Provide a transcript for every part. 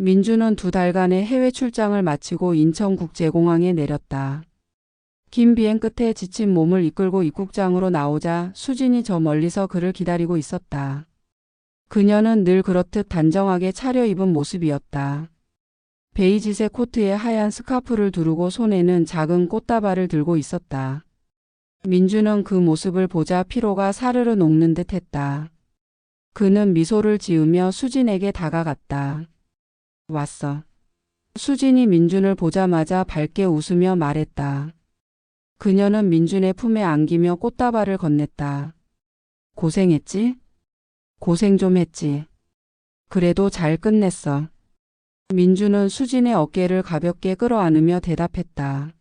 민주는 두 달간의 해외 출장을 마치고 인천국제공항에 내렸다. 긴 비행 끝에 지친 몸을 이끌고 입국장으로 나오자 수진이 저 멀리서 그를 기다리고 있었다. 그녀는 늘 그렇듯 단정하게 차려입은 모습이었다. 베이지색 코트에 하얀 스카프를 두르고 손에는 작은 꽃다발을 들고 있었다. 민주는 그 모습을 보자 피로가 사르르 녹는 듯 했다. 그는 미소를 지으며 수진에게 다가갔다. 왔어. 수진이 민준을 보자마자 밝게 웃으며 말했다. 그녀는 민준의 품에 안기며 꽃다발을 건넸다. 고생했지? 고생 좀 했지. 그래도 잘 끝냈어. 민준은 수진의 어깨를 가볍게 끌어안으며 대답했다.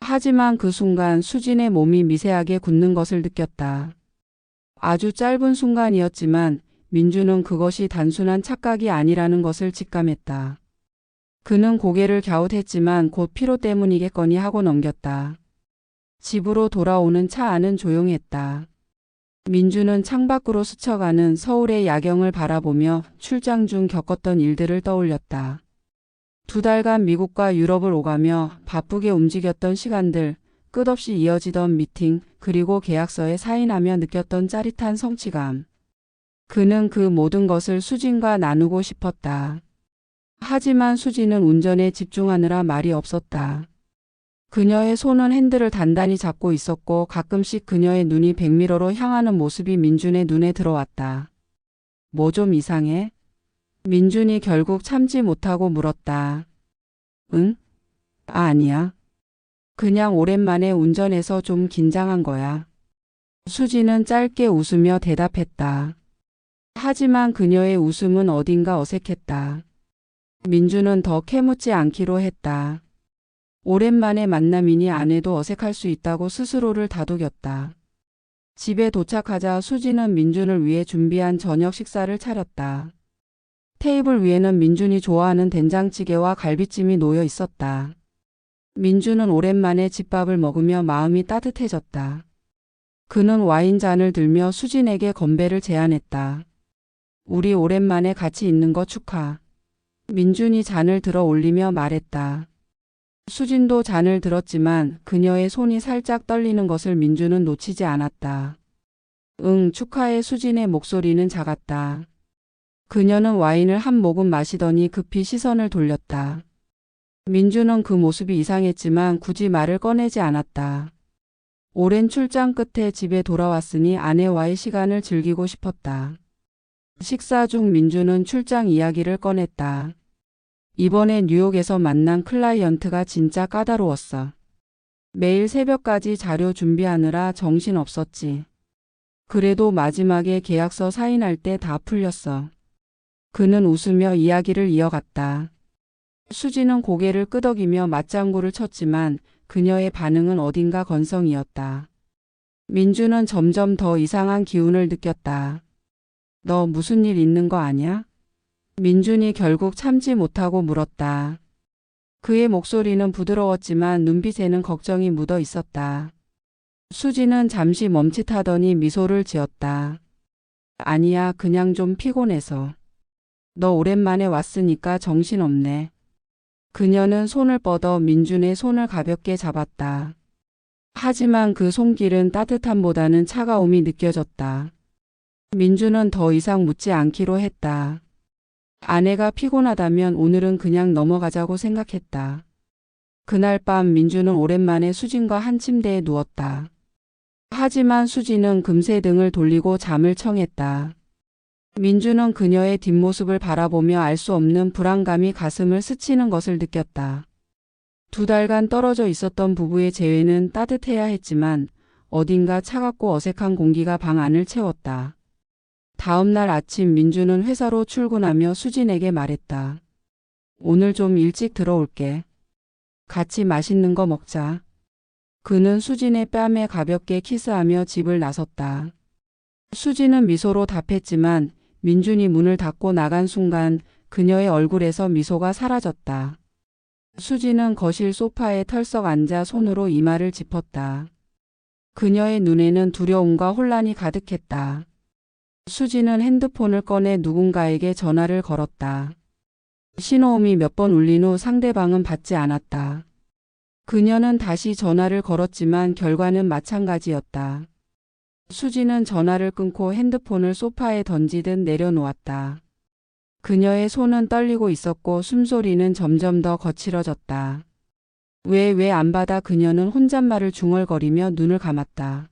하지만 그 순간 수진의 몸이 미세하게 굳는 것을 느꼈다. 아주 짧은 순간이었지만 민주는 그것이 단순한 착각이 아니라는 것을 직감했다. 그는 고개를 갸웃했지만 곧 피로 때문이겠거니 하고 넘겼다. 집으로 돌아오는 차 안은 조용했다. 민주는 창밖으로 스쳐가는 서울의 야경을 바라보며 출장 중 겪었던 일들을 떠올렸다. 두 달간 미국과 유럽을 오가며 바쁘게 움직였던 시간들, 끝없이 이어지던 미팅, 그리고 계약서에 사인하며 느꼈던 짜릿한 성취감. 그는 그 모든 것을 수진과 나누고 싶었다. 하지만 수진은 운전에 집중하느라 말이 없었다. 그녀의 손은 핸들을 단단히 잡고 있었고 가끔씩 그녀의 눈이 백미러로 향하는 모습이 민준의 눈에 들어왔다. 뭐 좀 이상해? 민준이 결국 참지 못하고 물었다. 응? 아, 아니야. 그냥 오랜만에 운전해서 좀 긴장한 거야. 수지는 짧게 웃으며 대답했다. 하지만 그녀의 웃음은 어딘가 어색했다. 민주는 더 캐묻지 않기로 했다. 오랜만에 만남이니 안 해도 어색할 수 있다고 스스로를 다독였다. 집에 도착하자 수지는 민준을 위해 준비한 저녁 식사를 차렸다. 테이블 위에는 민준이 좋아하는 된장찌개와 갈비찜이 놓여 있었다. 민준은 오랜만에 집밥을 먹으며 마음이 따뜻해졌다. 그는 와인잔을 들며 수진에게 건배를 제안했다. 우리 오랜만에 같이 있는 거 축하. 민준이 잔을 들어 올리며 말했다. 수진도 잔을 들었지만 그녀의 손이 살짝 떨리는 것을 민준은 놓치지 않았다. 응, 축하해 수진의 목소리는 작았다. 그녀는 와인을 한 모금 마시더니 급히 시선을 돌렸다. 민주는 그 모습이 이상했지만 굳이 말을 꺼내지 않았다. 오랜 출장 끝에 집에 돌아왔으니 아내와의 시간을 즐기고 싶었다. 식사 중 민주는 출장 이야기를 꺼냈다. 이번에 뉴욕에서 만난 클라이언트가 진짜 까다로웠어. 매일 새벽까지 자료 준비하느라 정신 없었지. 그래도 마지막에 계약서 사인할 때 다 풀렸어. 그는 웃으며 이야기를 이어갔다. 수지는 고개를 끄덕이며 맞장구를 쳤지만 그녀의 반응은 어딘가 건성이었다. 민주는 점점 더 이상한 기운을 느꼈다. 너 무슨 일 있는 거 아냐? 민준이 결국 참지 못하고 물었다. 그의 목소리는 부드러웠지만 눈빛에는 걱정이 묻어 있었다. 수지는 잠시 멈칫하더니 미소를 지었다. 아니야, 그냥 좀 피곤해서. 너 오랜만에 왔으니까 정신없네. 그녀는 손을 뻗어 민준의 손을 가볍게 잡았다. 하지만 그 손길은 따뜻함보다는 차가움이 느껴졌다. 민준은 더 이상 묻지 않기로 했다. 아내가 피곤하다면 오늘은 그냥 넘어가자고 생각했다. 그날 밤 민주는 오랜만에 수진과 한 침대에 누웠다. 하지만 수진은 금세 등을 돌리고 잠을 청했다. 민주는 그녀의 뒷모습을 바라보며 알 수 없는 불안감이 가슴을 스치는 것을 느꼈다. 두 달간 떨어져 있었던 부부의 재회는 따뜻해야 했지만 어딘가 차갑고 어색한 공기가 방 안을 채웠다. 다음 날 아침 민주는 회사로 출근하며 수진에게 말했다. 오늘 좀 일찍 들어올게. 같이 맛있는 거 먹자. 그는 수진의 뺨에 가볍게 키스하며 집을 나섰다. 수진은 미소로 답했지만 민준이 문을 닫고 나간 순간 그녀의 얼굴에서 미소가 사라졌다. 수지는 거실 소파에 털썩 앉아 손으로 이마를 짚었다. 그녀의 눈에는 두려움과 혼란이 가득했다. 수지는 핸드폰을 꺼내 누군가에게 전화를 걸었다. 신호음이 몇 번 울린 후 상대방은 받지 않았다. 그녀는 다시 전화를 걸었지만 결과는 마찬가지였다. 수지는 전화를 끊고 핸드폰을 소파에 던지듯 내려놓았다. 그녀의 손은 떨리고 있었고 숨소리는 점점 더 거칠어졌다. 왜, 왜 안 받아 그녀는 혼잣말을 중얼거리며 눈을 감았다.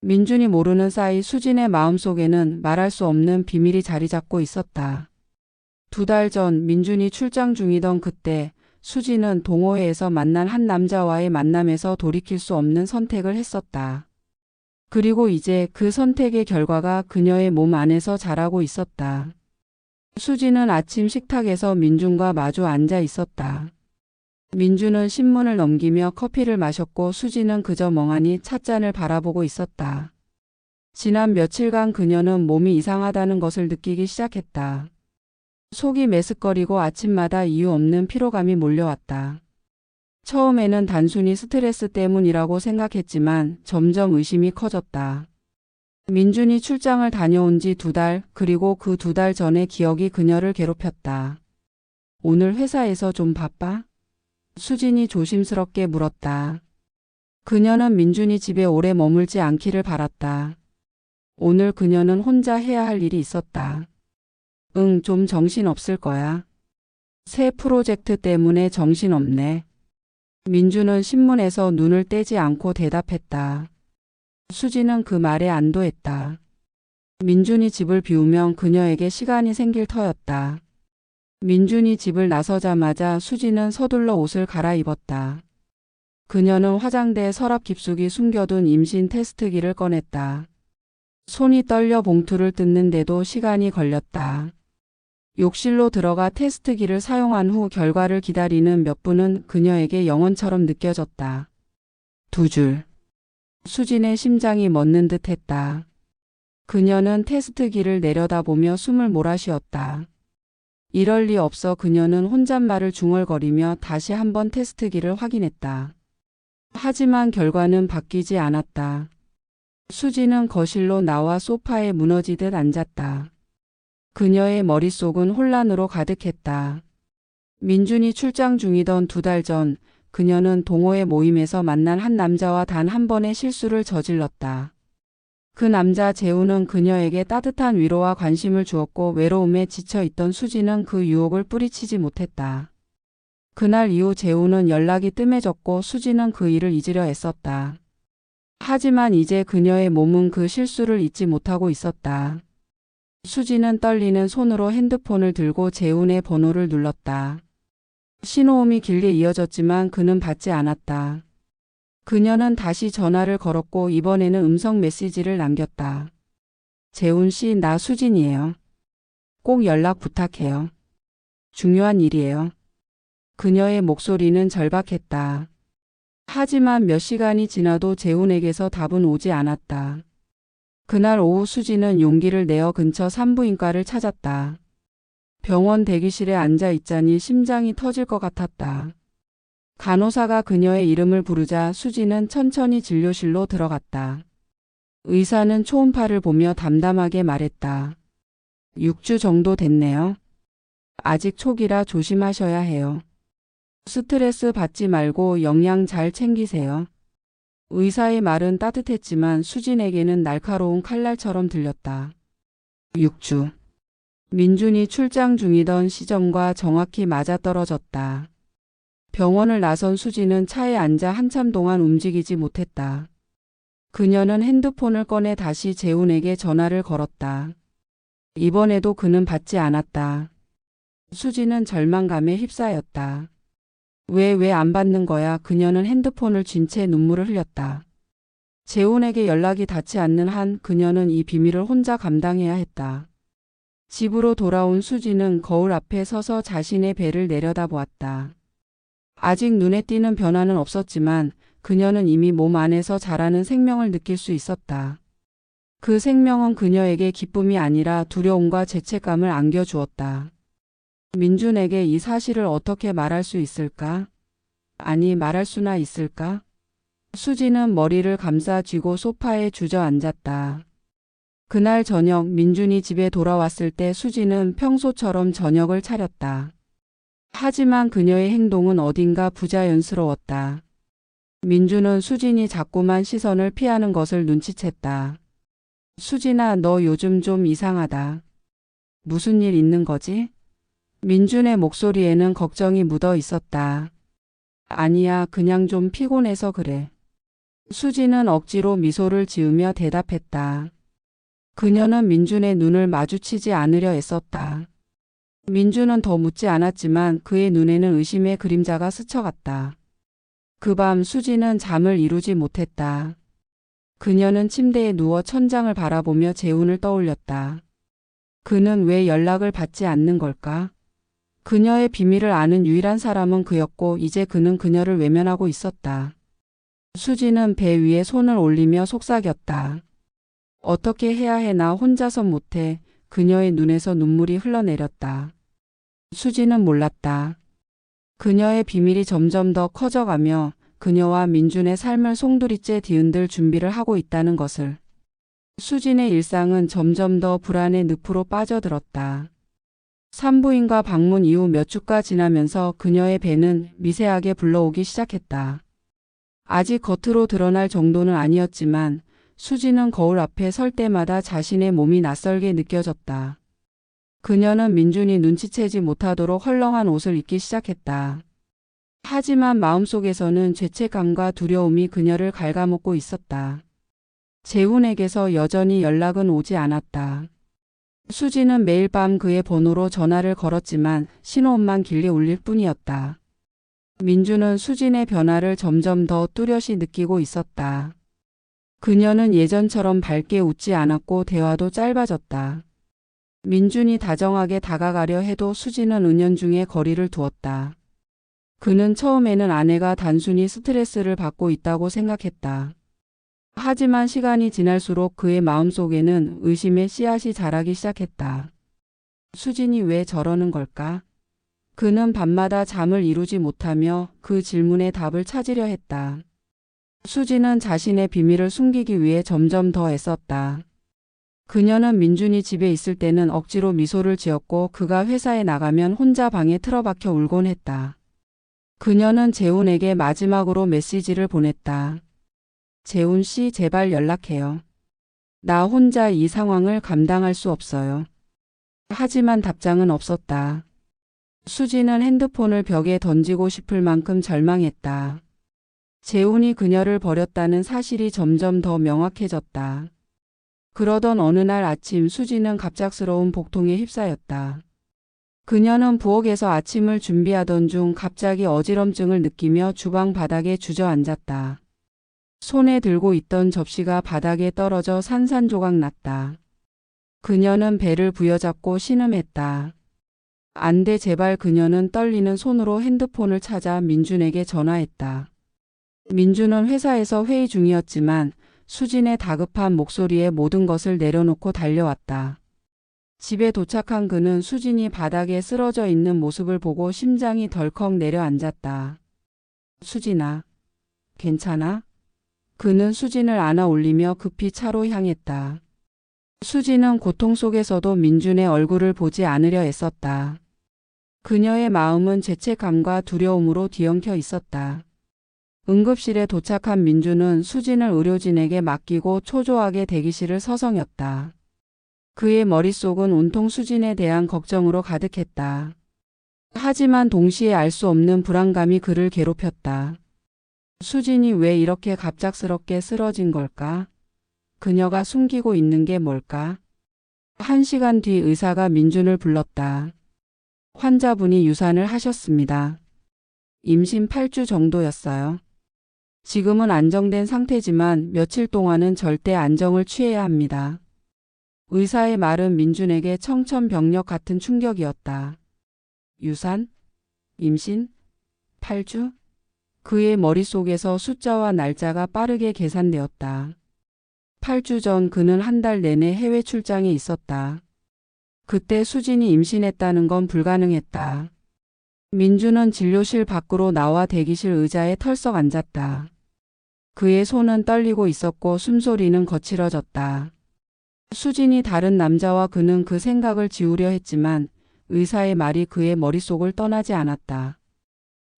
민준이 모르는 사이 수진의 마음속에는 말할 수 없는 비밀이 자리 잡고 있었다. 두 달 전 민준이 출장 중이던 그때 수진은 동호회에서 만난 한 남자와의 만남에서 돌이킬 수 없는 선택을 했었다. 그리고 이제 그 선택의 결과가 그녀의 몸 안에서 자라고 있었다. 수지는 아침 식탁에서 민준과 마주 앉아 있었다. 민준은 신문을 넘기며 커피를 마셨고 수지는 그저 멍하니 찻잔을 바라보고 있었다. 지난 며칠간 그녀는 몸이 이상하다는 것을 느끼기 시작했다. 속이 메스꺼리고 아침마다 이유 없는 피로감이 몰려왔다. 처음에는 단순히 스트레스 때문이라고 생각했지만 점점 의심이 커졌다. 민준이 출장을 다녀온 지 두 달, 그리고 그 두 달 전의 기억이 그녀를 괴롭혔다. 오늘 회사에서 좀 바빠? 수진이 조심스럽게 물었다. 그녀는 민준이 집에 오래 머물지 않기를 바랐다. 오늘 그녀는 혼자 해야 할 일이 있었다. 응, 좀 정신 없을 거야. 새 프로젝트 때문에 정신 없네. 민주는 신문에서 눈을 떼지 않고 대답했다. 수지는 그 말에 안도했다. 민준이 집을 비우면 그녀에게 시간이 생길 터였다. 민준이 집을 나서자마자 수지는 서둘러 옷을 갈아입었다. 그녀는 화장대 서랍 깊숙이 숨겨둔 임신 테스트기를 꺼냈다. 손이 떨려 봉투를 뜯는데도 시간이 걸렸다. 욕실로 들어가 테스트기를 사용한 후 결과를 기다리는 몇 분은 그녀에게 영원처럼 느껴졌다. 두 줄. 수진의 심장이 멎는 듯 했다. 그녀는 테스트기를 내려다보며 숨을 몰아쉬었다. 이럴 리 없어 그녀는 혼잣말을 중얼거리며 다시 한번 테스트기를 확인했다. 하지만 결과는 바뀌지 않았다. 수지는 거실로 나와 소파에 무너지듯 앉았다. 그녀의 머릿속은 혼란으로 가득했다. 민준이 출장 중이던 두 달 전, 그녀는 동호회 모임에서 만난 한 남자와 단 한 번의 실수를 저질렀다. 그 남자 재우는 그녀에게 따뜻한 위로와 관심을 주었고 외로움에 지쳐 있던 수지는 그 유혹을 뿌리치지 못했다. 그날 이후 재우는 연락이 뜸해졌고 수지는 그 일을 잊으려 애썼다. 하지만 이제 그녀의 몸은 그 실수를 잊지 못하고 있었다. 수지는 떨리는 손으로 핸드폰을 들고 재훈의 번호를 눌렀다. 신호음이 길게 이어졌지만 그는 받지 않았다. 그녀는 다시 전화를 걸었고 이번에는 음성 메시지를 남겼다. 재훈 씨, 나 수진이에요. 꼭 연락 부탁해요. 중요한 일이에요. 그녀의 목소리는 절박했다. 하지만 몇 시간이 지나도 재훈에게서 답은 오지 않았다. 그날 오후 수지는 용기를 내어 근처 산부인과를 찾았다. 병원 대기실에 앉아 있자니 심장이 터질 것 같았다. 간호사가 그녀의 이름을 부르자 수지는 천천히 진료실로 들어갔다. 의사는 초음파를 보며 담담하게 말했다. 6주 정도 됐네요. 아직 초기라 조심하셔야 해요. 스트레스 받지 말고 영양 잘 챙기세요. 의사의 말은 따뜻했지만 수진에게는 날카로운 칼날처럼 들렸다. 6주. 민준이 출장 중이던 시점과 정확히 맞아떨어졌다. 병원을 나선 수지는 차에 앉아 한참 동안 움직이지 못했다. 그녀는 핸드폰을 꺼내 다시 재훈에게 전화를 걸었다. 이번에도 그는 받지 않았다. 수지는 절망감에 휩싸였다. 왜, 왜 안 받는 거야? 그녀는 핸드폰을 쥔 채 눈물을 흘렸다. 재훈에게 연락이 닿지 않는 한 그녀는 이 비밀을 혼자 감당해야 했다. 집으로 돌아온 수지는 거울 앞에 서서 자신의 배를 내려다보았다. 아직 눈에 띄는 변화는 없었지만 그녀는 이미 몸 안에서 자라는 생명을 느낄 수 있었다. 그 생명은 그녀에게 기쁨이 아니라 두려움과 죄책감을 안겨주었다. 민준에게 이 사실을 어떻게 말할 수 있을까? 아니, 말할 수나 있을까? 수지는 머리를 감싸 쥐고 소파에 주저앉았다. 그날 저녁 민준이 집에 돌아왔을 때 수지는 평소처럼 저녁을 차렸다. 하지만 그녀의 행동은 어딘가 부자연스러웠다. 민주는 수진이 자꾸만 시선을 피하는 것을 눈치챘다. 수진아, 너 요즘 좀 이상하다. 무슨 일 있는 거지? 민준의 목소리에는 걱정이 묻어 있었다. 아니야, 그냥 좀 피곤해서 그래. 수진은 억지로 미소를 지으며 대답했다. 그녀는 민준의 눈을 마주치지 않으려 애썼다. 민준은 더 묻지 않았지만 그의 눈에는 의심의 그림자가 스쳐갔다. 그 밤 수지는 잠을 이루지 못했다. 그녀는 침대에 누워 천장을 바라보며 재훈을 떠올렸다. 그는 왜 연락을 받지 않는 걸까? 그녀의 비밀을 아는 유일한 사람은 그였고 이제 그는 그녀를 외면하고 있었다. 수지는 배 위에 손을 올리며 속삭였다. 어떻게 해야 해 나 혼자서 못해. 그녀의 눈에서 눈물이 흘러내렸다. 수지는 몰랐다. 그녀의 비밀이 점점 더 커져가며 그녀와 민준의 삶을 송두리째 뒤흔들 준비를 하고 있다는 것을. 수진의 일상은 점점 더 불안의 늪으로 빠져들었다. 산부인과 방문 이후 몇 주가 지나면서 그녀의 배는 미세하게 불러오기 시작했다. 아직 겉으로 드러날 정도는 아니었지만 수지는 거울 앞에 설 때마다 자신의 몸이 낯설게 느껴졌다. 그녀는 민준이 눈치채지 못하도록 헐렁한 옷을 입기 시작했다. 하지만 마음속에서는 죄책감과 두려움이 그녀를 갉아먹고 있었다. 재훈에게서 여전히 연락은 오지 않았다. 수지는 매일 밤 그의 번호로 전화를 걸었지만 신호음만 길게 울릴 뿐이었다. 민주는 수진의 변화를 점점 더 뚜렷이 느끼고 있었다. 그녀는 예전처럼 밝게 웃지 않았고 대화도 짧아졌다. 민준이 다정하게 다가가려 해도 수지는 은연중에 거리를 두었다. 그는 처음에는 아내가 단순히 스트레스를 받고 있다고 생각했다. 하지만 시간이 지날수록 그의 마음속에는 의심의 씨앗이 자라기 시작했다. 수진이 왜 저러는 걸까? 그는 밤마다 잠을 이루지 못하며 그 질문에 답을 찾으려 했다. 수진은 자신의 비밀을 숨기기 위해 점점 더 애썼다. 그녀는 민준이 집에 있을 때는 억지로 미소를 지었고 그가 회사에 나가면 혼자 방에 틀어박혀 울곤 했다. 그녀는 재훈에게 마지막으로 메시지를 보냈다. 재훈 씨 제발 연락해요. 나 혼자 이 상황을 감당할 수 없어요. 하지만 답장은 없었다. 수지는 핸드폰을 벽에 던지고 싶을 만큼 절망했다. 재훈이 그녀를 버렸다는 사실이 점점 더 명확해졌다. 그러던 어느 날 아침 수지는 갑작스러운 복통에 휩싸였다. 그녀는 부엌에서 아침을 준비하던 중 갑자기 어지럼증을 느끼며 주방 바닥에 주저앉았다. 손에 들고 있던 접시가 바닥에 떨어져 산산조각 났다. 그녀는 배를 부여잡고 신음했다. 안 돼 제발 그녀는 떨리는 손으로 핸드폰을 찾아 민준에게 전화했다. 민준은 회사에서 회의 중이었지만 수진의 다급한 목소리에 모든 것을 내려놓고 달려왔다. 집에 도착한 그는 수진이 바닥에 쓰러져 있는 모습을 보고 심장이 덜컥 내려앉았다. 수진아, 괜찮아? 그는 수진을 안아 올리며 급히 차로 향했다. 수진은 고통 속에서도 민준의 얼굴을 보지 않으려 애썼다. 그녀의 마음은 죄책감과 두려움으로 뒤엉켜 있었다. 응급실에 도착한 민준은 수진을 의료진에게 맡기고 초조하게 대기실을 서성였다. 그의 머릿속은 온통 수진에 대한 걱정으로 가득했다. 하지만 동시에 알 수 없는 불안감이 그를 괴롭혔다. 수진이 왜 이렇게 갑작스럽게 쓰러진 걸까? 그녀가 숨기고 있는 게 뭘까? 한 시간 뒤 의사가 민준을 불렀다. 환자분이 유산을 하셨습니다. 임신 8주 정도였어요. 지금은 안정된 상태지만 며칠 동안은 절대 안정을 취해야 합니다. 의사의 말은 민준에게 청천벽력 같은 충격이었다. 유산? 임신? 8주? 그의 머릿속에서 숫자와 날짜가 빠르게 계산되었다. 8주 전 그는 한 달 내내 해외 출장에 있었다. 그때 수진이 임신했다는 건 불가능했다. 민주는 진료실 밖으로 나와 대기실 의자에 털썩 앉았다. 그의 손은 떨리고 있었고 숨소리는 거칠어졌다. 수진이 다른 남자와 그는 그 생각을 지우려 했지만 의사의 말이 그의 머릿속을 떠나지 않았다.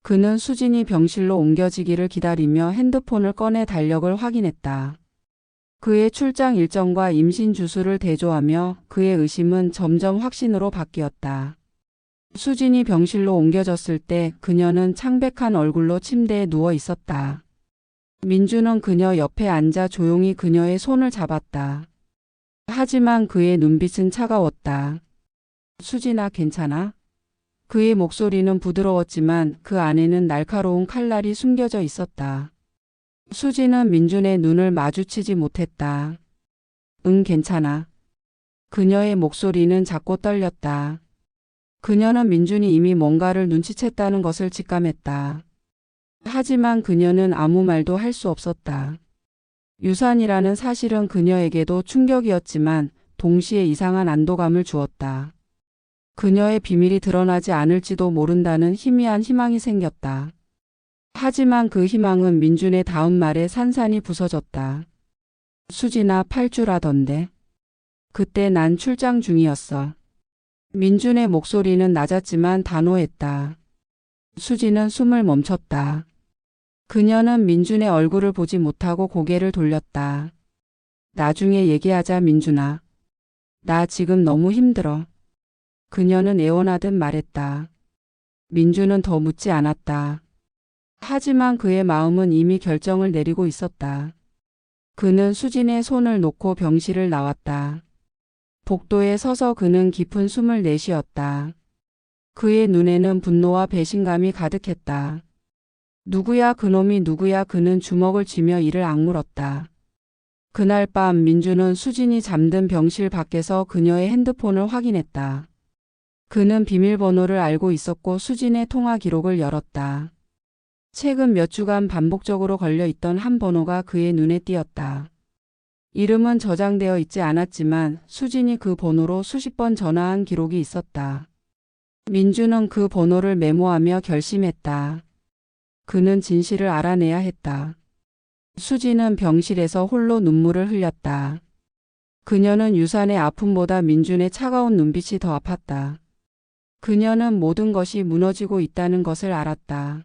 그는 수진이 병실로 옮겨지기를 기다리며 핸드폰을 꺼내 달력을 확인했다. 그의 출장 일정과 임신 주수를 대조하며 그의 의심은 점점 확신으로 바뀌었다. 수진이 병실로 옮겨졌을 때 그녀는 창백한 얼굴로 침대에 누워 있었다. 민주는 그녀 옆에 앉아 조용히 그녀의 손을 잡았다. 하지만 그의 눈빛은 차가웠다. 수진아, 괜찮아? 그의 목소리는 부드러웠지만 그 안에는 날카로운 칼날이 숨겨져 있었다. 수진은 민준의 눈을 마주치지 못했다. 응, 괜찮아. 그녀의 목소리는 작고 떨렸다. 그녀는 민준이 이미 뭔가를 눈치챘다는 것을 직감했다. 하지만 그녀는 아무 말도 할 수 없었다. 유산이라는 사실은 그녀에게도 충격이었지만 동시에 이상한 안도감을 주었다. 그녀의 비밀이 드러나지 않을지도 모른다는 희미한 희망이 생겼다. 하지만 그 희망은 민준의 다음 말에 산산이 부서졌다. 수지나 팔주라던데. 그때 난 출장 중이었어. 민준의 목소리는 낮았지만 단호했다. 수지는 숨을 멈췄다. 그녀는 민준의 얼굴을 보지 못하고 고개를 돌렸다. 나중에 얘기하자 민준아. 나 지금 너무 힘들어. 그녀는 애원하듯 말했다. 민준은 더 묻지 않았다. 하지만 그의 마음은 이미 결정을 내리고 있었다. 그는 수진의 손을 놓고 병실을 나왔다. 복도에 서서 그는 깊은 숨을 내쉬었다. 그의 눈에는 분노와 배신감이 가득했다. 누구야 그놈이 누구야 그는 주먹을 쥐며 이를 악물었다. 그날 밤 민주는 수진이 잠든 병실 밖에서 그녀의 핸드폰을 확인했다. 그는 비밀번호를 알고 있었고 수진의 통화 기록을 열었다. 최근 몇 주간 반복적으로 걸려 있던 한 번호가 그의 눈에 띄었다. 이름은 저장되어 있지 않았지만 수진이 그 번호로 수십 번 전화한 기록이 있었다. 민주는 그 번호를 메모하며 결심했다. 그는 진실을 알아내야 했다. 수지는 병실에서 홀로 눈물을 흘렸다. 그녀는 유산의 아픔보다 민준의 차가운 눈빛이 더 아팠다. 그녀는 모든 것이 무너지고 있다는 것을 알았다.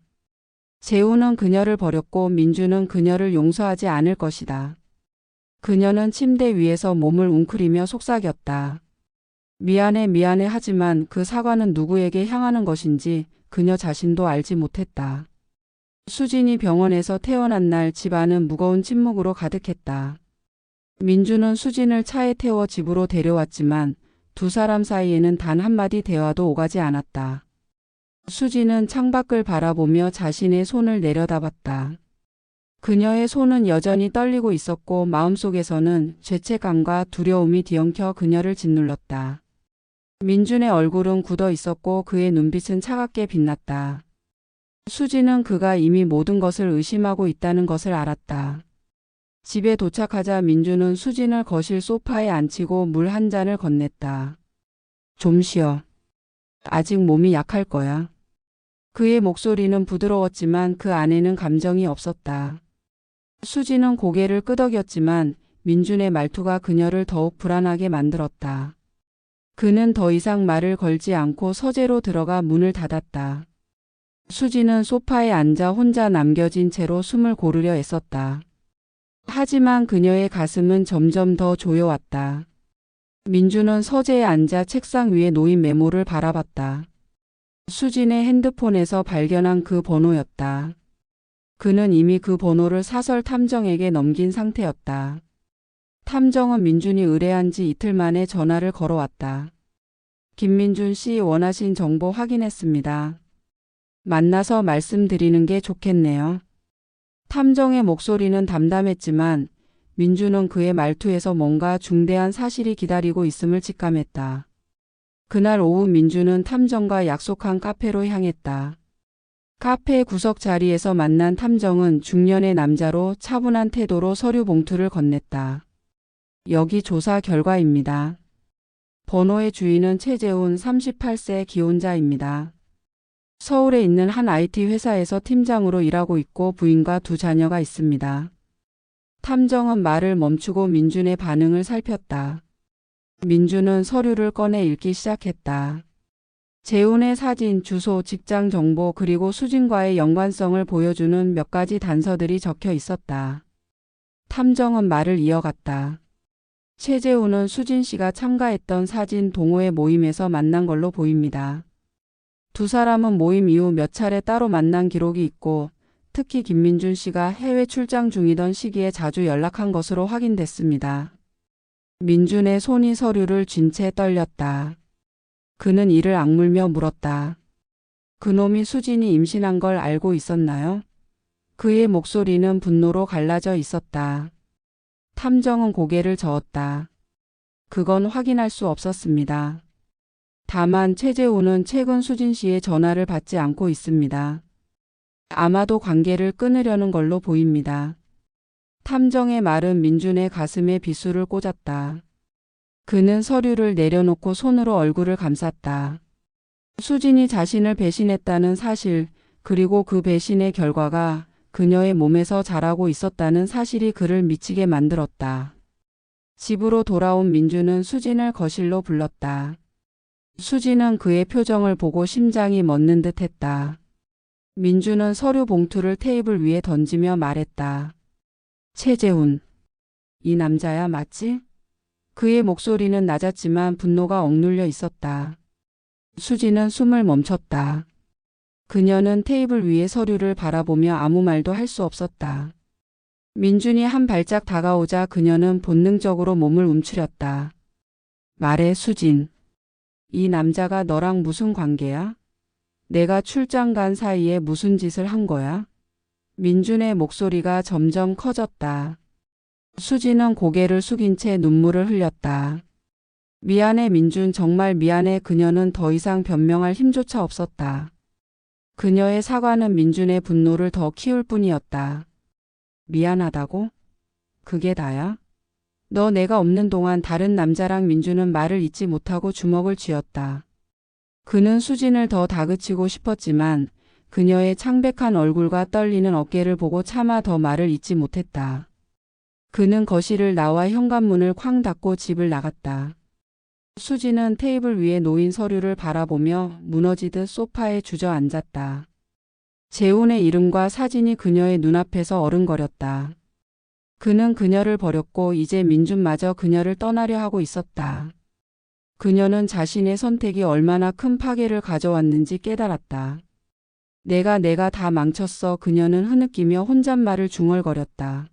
재우는 그녀를 버렸고 민주는 그녀를 용서하지 않을 것이다. 그녀는 침대 위에서 몸을 웅크리며 속삭였다. 미안해 미안해 하지만 그 사과는 누구에게 향하는 것인지 그녀 자신도 알지 못했다. 수진이 병원에서 태어난 날 집안은 무거운 침묵으로 가득했다. 민주는 수진을 차에 태워 집으로 데려왔지만 두 사람 사이에는 단 한마디 대화도 오가지 않았다. 수진은 창밖을 바라보며 자신의 손을 내려다봤다. 그녀의 손은 여전히 떨리고 있었고 마음속에서는 죄책감과 두려움이 뒤엉켜 그녀를 짓눌렀다. 민준의 얼굴은 굳어 있었고 그의 눈빛은 차갑게 빛났다. 수지는 그가 이미 모든 것을 의심하고 있다는 것을 알았다. 집에 도착하자 민주는 수진을 거실 소파에 앉히고 물 한 잔을 건넸다. 좀 쉬어. 아직 몸이 약할 거야. 그의 목소리는 부드러웠지만 그 안에는 감정이 없었다. 수지는 고개를 끄덕였지만 민준의 말투가 그녀를 더욱 불안하게 만들었다. 그는 더 이상 말을 걸지 않고 서재로 들어가 문을 닫았다. 수지는 소파에 앉아 혼자 남겨진 채로 숨을 고르려 애썼다. 하지만 그녀의 가슴은 점점 더 조여왔다. 민주는 서재에 앉아 책상 위에 놓인 메모를 바라봤다. 수진의 핸드폰에서 발견한 그 번호였다. 그는 이미 그 번호를 사설 탐정에게 넘긴 상태였다. 탐정은 민준이 의뢰한 지 이틀 만에 전화를 걸어왔다. 김민준 씨 원하신 정보 확인했습니다. 만나서 말씀드리는 게 좋겠네요. 탐정의 목소리는 담담했지만 민주는 그의 말투에서 뭔가 중대한 사실이 기다리고 있음을 직감했다. 그날 오후 민주는 탐정과 약속한 카페로 향했다. 카페 구석 자리에서 만난 탐정은 중년의 남자로 차분한 태도로 서류 봉투를 건넸다. 여기 조사 결과입니다. 번호의 주인은 최재훈 38세 기혼자입니다. 서울에 있는 한 IT 회사에서 팀장으로 일하고 있고 부인과 두 자녀가 있습니다. 탐정은 말을 멈추고 민준의 반응을 살폈다. 민준은 서류를 꺼내 읽기 시작했다. 재훈의 사진, 주소, 직장 정보 그리고 수진과의 연관성을 보여주는 몇 가지 단서들이 적혀 있었다. 탐정은 말을 이어갔다. 최재훈은 수진 씨가 참가했던 사진 동호회 모임에서 만난 걸로 보입니다. 두 사람은 모임 이후 몇 차례 따로 만난 기록이 있고 특히 김민준 씨가 해외 출장 중이던 시기에 자주 연락한 것으로 확인됐습니다. 민준의 손이 서류를 쥔 채 떨렸다. 그는 이를 악물며 물었다. 그놈이 수진이 임신한 걸 알고 있었나요? 그의 목소리는 분노로 갈라져 있었다. 탐정은 고개를 저었다. 그건 확인할 수 없었습니다. 다만 최재호는 최근 수진 씨의 전화를 받지 않고 있습니다. 아마도 관계를 끊으려는 걸로 보입니다. 탐정의 말은 민준의 가슴에 비수를 꽂았다. 그는 서류를 내려놓고 손으로 얼굴을 감쌌다. 수진이 자신을 배신했다는 사실, 그리고 그 배신의 결과가 그녀의 몸에서 자라고 있었다는 사실이 그를 미치게 만들었다. 집으로 돌아온 민주는 수진을 거실로 불렀다. 수진은 그의 표정을 보고 심장이 멎는 듯 했다. 민주는 서류 봉투를 테이블 위에 던지며 말했다. 최재훈. 이 남자야 맞지? 그의 목소리는 낮았지만 분노가 억눌려 있었다. 수지는 숨을 멈췄다. 그녀는 테이블 위의 서류를 바라보며 아무 말도 할 수 없었다. 민준이 한 발짝 다가오자 그녀는 본능적으로 몸을 움츠렸다. 말해 수진. 이 남자가 너랑 무슨 관계야? 내가 출장 간 사이에 무슨 짓을 한 거야? 민준의 목소리가 점점 커졌다. 수지는 고개를 숙인 채 눈물을 흘렸다. 미안해 민준 정말 미안해 그녀는 더 이상 변명할 힘조차 없었다. 그녀의 사과는 민준의 분노를 더 키울 뿐이었다. 미안하다고? 그게 다야? 너 내가 없는 동안 다른 남자랑 민준은 말을 잇지 못하고 주먹을 쥐었다. 그는 수진을 더 다그치고 싶었지만 그녀의 창백한 얼굴과 떨리는 어깨를 보고 차마 더 말을 잇지 못했다. 그는 거실을 나와 현관문을 쾅 닫고 집을 나갔다. 수지는 테이블 위에 놓인 서류를 바라보며 무너지듯 소파에 주저앉았다. 재훈의 이름과 사진이 그녀의 눈앞에서 어른거렸다. 그는 그녀를 버렸고 이제 민준마저 그녀를 떠나려 하고 있었다. 그녀는 자신의 선택이 얼마나 큰 파괴를 가져왔는지 깨달았다. 내가 내가 다 망쳤어 그녀는 흐느끼며 혼잣말을 중얼거렸다.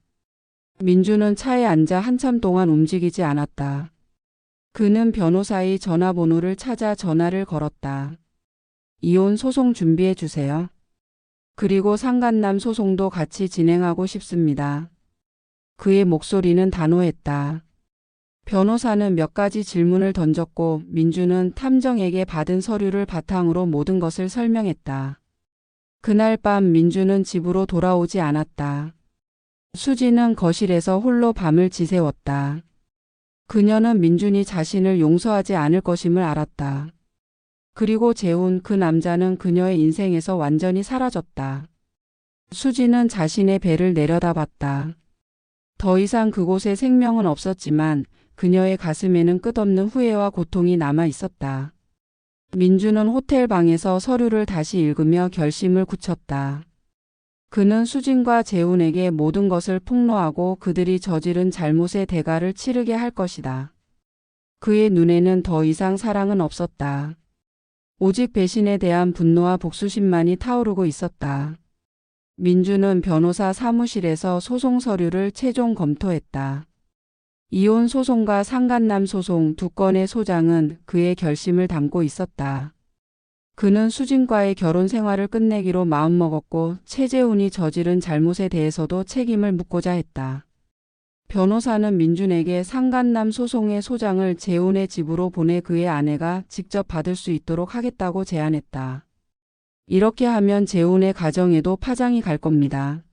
민주는 차에 앉아 한참 동안 움직이지 않았다. 그는 변호사의 전화번호를 찾아 전화를 걸었다. 이혼 소송 준비해 주세요. 그리고 상간남 소송도 같이 진행하고 싶습니다. 그의 목소리는 단호했다. 변호사는 몇 가지 질문을 던졌고 민주는 탐정에게 받은 서류를 바탕으로 모든 것을 설명했다. 그날 밤 민주는 집으로 돌아오지 않았다. 수지는 거실에서 홀로 밤을 지새웠다. 그녀는 민준이 자신을 용서하지 않을 것임을 알았다. 그리고 재훈 그 남자는 그녀의 인생에서 완전히 사라졌다. 수지는 자신의 배를 내려다봤다. 더 이상 그곳에 생명은 없었지만 그녀의 가슴에는 끝없는 후회와 고통이 남아 있었다. 민주는 호텔 방에서 서류를 다시 읽으며 결심을 굳혔다. 그는 수진과 재훈에게 모든 것을 폭로하고 그들이 저지른 잘못의 대가를 치르게 할 것이다. 그의 눈에는 더 이상 사랑은 없었다. 오직 배신에 대한 분노와 복수심만이 타오르고 있었다. 민주는 변호사 사무실에서 소송 서류를 최종 검토했다. 이혼 소송과 상간남 소송 두 건의 소장은 그의 결심을 담고 있었다. 그는 수진과의 결혼 생활을 끝내기로 마음먹었고 최재훈이 저지른 잘못에 대해서도 책임을 묻고자 했다. 변호사는 민준에게 상간남 소송의 소장을 재훈의 집으로 보내 그의 아내가 직접 받을 수 있도록 하겠다고 제안했다. 이렇게 하면 재훈의 가정에도 파장이 갈 겁니다.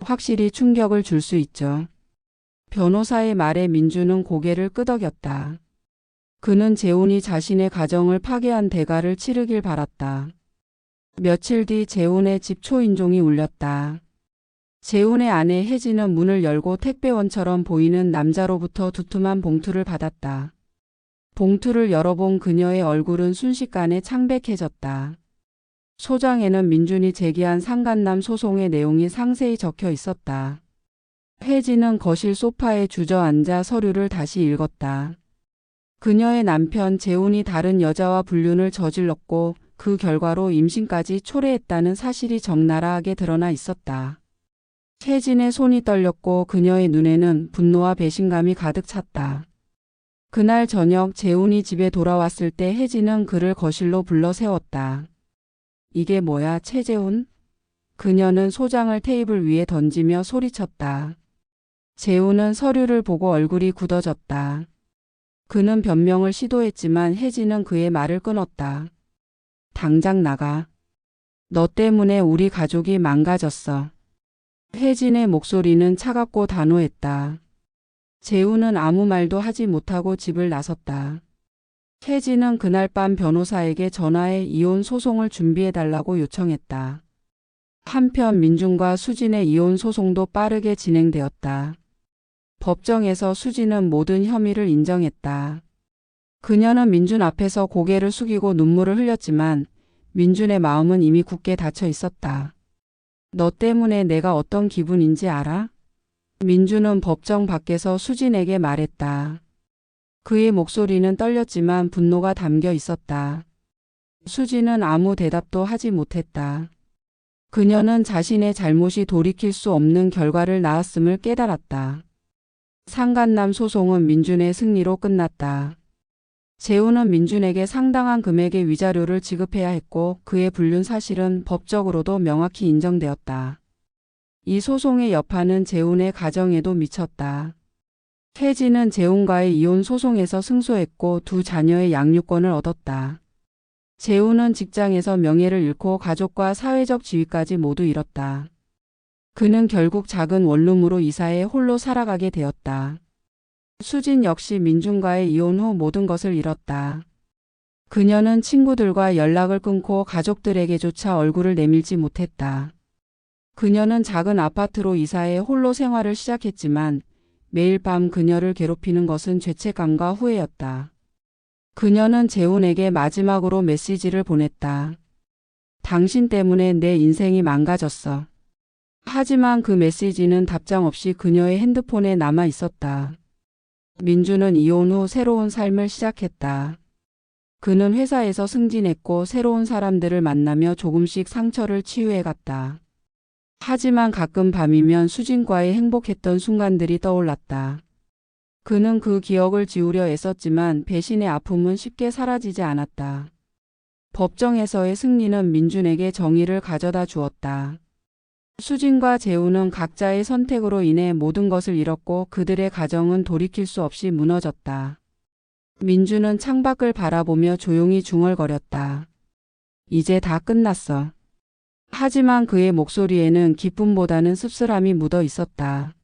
확실히 충격을 줄 수 있죠. 변호사의 말에 민주는 고개를 끄덕였다. 그는 재훈이 자신의 가정을 파괴한 대가를 치르길 바랐다. 며칠 뒤 재훈의 집 초인종이 울렸다. 재훈의 아내 혜진은 문을 열고 택배원처럼 보이는 남자로부터 두툼한 봉투를 받았다. 봉투를 열어본 그녀의 얼굴은 순식간에 창백해졌다. 소장에는 민준이 제기한 상간남 소송의 내용이 상세히 적혀 있었다. 혜진은 거실 소파에 주저앉아 서류를 다시 읽었다. 그녀의 남편 재훈이 다른 여자와 불륜을 저질렀고 그 결과로 임신까지 초래했다는 사실이 적나라하게 드러나 있었다. 혜진의 손이 떨렸고 그녀의 눈에는 분노와 배신감이 가득 찼다. 그날 저녁 재훈이 집에 돌아왔을 때 혜진은 그를 거실로 불러 세웠다. 이게 뭐야, 최재훈? 그녀는 소장을 테이블 위에 던지며 소리쳤다. 재훈은 서류를 보고 얼굴이 굳어졌다. 그는 변명을 시도했지만 혜진은 그의 말을 끊었다. 당장 나가. 너 때문에 우리 가족이 망가졌어. 혜진의 목소리는 차갑고 단호했다. 재우는 아무 말도 하지 못하고 집을 나섰다. 혜진은 그날 밤 변호사에게 전화해 이혼 소송을 준비해달라고 요청했다. 한편 민준과 수진의 이혼 소송도 빠르게 진행되었다. 법정에서 수진은 모든 혐의를 인정했다. 그녀는 민준 앞에서 고개를 숙이고 눈물을 흘렸지만 민준의 마음은 이미 굳게 닫혀 있었다. 너 때문에 내가 어떤 기분인지 알아? 민준은 법정 밖에서 수진에게 말했다. 그의 목소리는 떨렸지만 분노가 담겨 있었다. 수진은 아무 대답도 하지 못했다. 그녀는 자신의 잘못이 돌이킬 수 없는 결과를 낳았음을 깨달았다. 상간남 소송은 민준의 승리로 끝났다. 재우는 민준에게 상당한 금액의 위자료를 지급해야 했고 그의 불륜 사실은 법적으로도 명확히 인정되었다. 이 소송의 여파는 재훈의 가정에도 미쳤다. 혜진은 재훈과의 이혼 소송에서 승소했고 두 자녀의 양육권을 얻었다. 재훈은 직장에서 명예를 잃고 가족과 사회적 지위까지 모두 잃었다. 그는 결국 작은 원룸으로 이사해 홀로 살아가게 되었다. 수진 역시 민준과의 이혼 후 모든 것을 잃었다. 그녀는 친구들과 연락을 끊고 가족들에게조차 얼굴을 내밀지 못했다. 그녀는 작은 아파트로 이사해 홀로 생활을 시작했지만 매일 밤 그녀를 괴롭히는 것은 죄책감과 후회였다. 그녀는 재훈에게 마지막으로 메시지를 보냈다. 당신 때문에 내 인생이 망가졌어. 하지만 그 메시지는 답장 없이 그녀의 핸드폰에 남아 있었다. 민주는 이혼 후 새로운 삶을 시작했다. 그는 회사에서 승진했고 새로운 사람들을 만나며 조금씩 상처를 치유해 갔다. 하지만 가끔 밤이면 수진과의 행복했던 순간들이 떠올랐다. 그는 그 기억을 지우려 애썼지만 배신의 아픔은 쉽게 사라지지 않았다. 법정에서의 승리는 민준에게 정의를 가져다 주었다. 수진과 재우는 각자의 선택으로 인해 모든 것을 잃었고 그들의 가정은 돌이킬 수 없이 무너졌다. 민주는 창밖을 바라보며 조용히 중얼거렸다. 이제 다 끝났어. 하지만 그의 목소리에는 기쁨보다는 씁쓸함이 묻어 있었다.